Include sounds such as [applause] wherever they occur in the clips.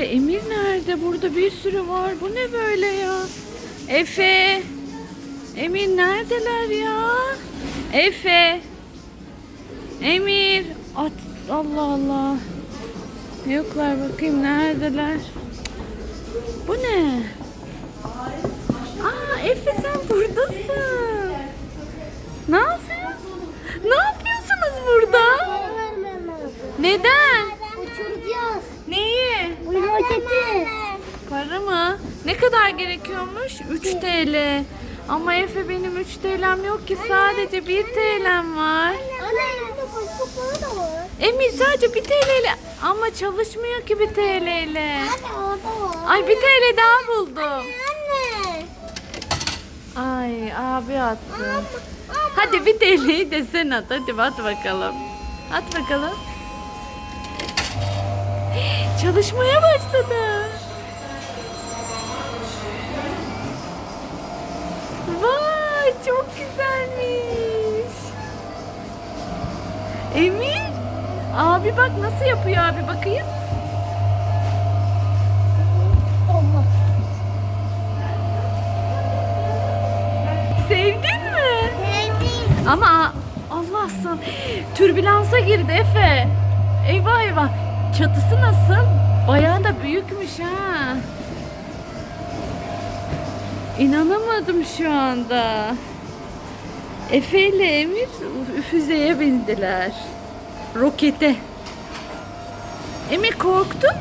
böyle? Emir nerede? Burada bir sürü var. Bu ne böyle ya? Efe. Emir neredeler ya? Efe. Emir. At. Allah Allah. Yoklar bakayım neredeler? Bu ne? Aa Efe sen buradasın. Ne yapıyorsun? Ne yapıyorsunuz burada? Neden? Para mı? Ne kadar gerekiyormuş? 3 TL. Ama Efe benim 3 TL'm yok ki sadece 1 TL'm var. Anne elimde başka para da var. Emir sadece 1 TL ile ama çalışmıyor ki 1 TL ile. Anne orada var. Ay 1 TL daha buldum. Anne. Ay abi attı. Hadi 1 TL'yi de sen at. Hadi at bakalım. At bakalım. [gasps] Çalışmaya başladı. Emir. Abi bak nasıl yapıyor abi bakayım. Allah. Sevdin mi? Sevdim. Ama Allah sana türbülansa girdi Efe. Eyvah eyvah. Çatısı nasıl? Bayağı da büyükmüş ha. İnanamadım şu anda. Efe ile Emir füzeye bindiler. Rokete. Emir korktun?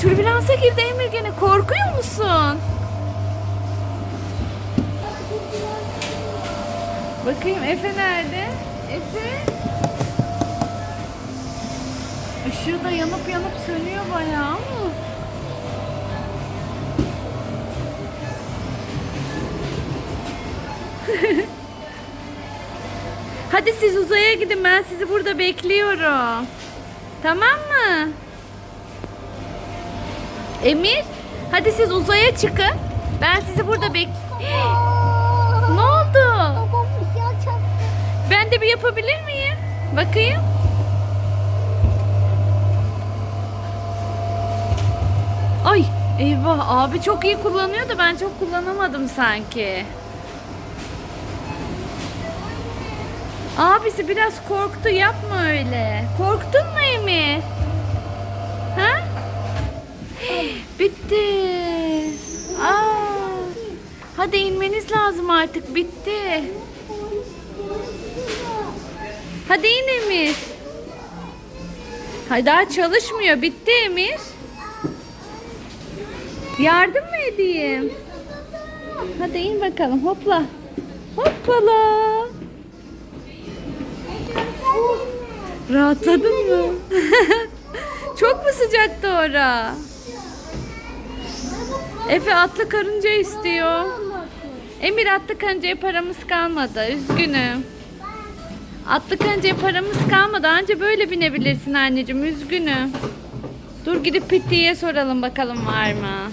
Türbülansa girdi Emir gene. Korkuyor musun? Bakayım Efe nerede? Efe? Işığı da yanıp yanıp sönüyor bayağı ama. [laughs] Hadi siz uzaya gidin ben sizi burada bekliyorum. Tamam mı? Emir, hadi siz uzaya çıkın. Ben sizi burada bek... [gasps] ne oldu? Ben de bir yapabilir miyim? Bakayım. Ay eyvah abi çok iyi kullanıyor da ben çok kullanamadım sanki. Abisi biraz korktu yapma öyle. Korktun mu Emi? Ha? Bitti. Aa. Hadi inmeniz lazım artık bitti. Hadi in Emir. Hay daha çalışmıyor. Bitti Emir. Yardım mı edeyim? Hadi in bakalım. Hopla. Hoppala. Rahatladın mı? [laughs] Çok mu sıcaktı ora? Efe atlı karınca istiyor. Emir atlı karıncaya paramız kalmadı. Üzgünüm. Atlı karıncaya paramız kalmadı. Anca böyle binebilirsin anneciğim. Üzgünüm. Dur gidip Pitti'ye soralım bakalım var mı?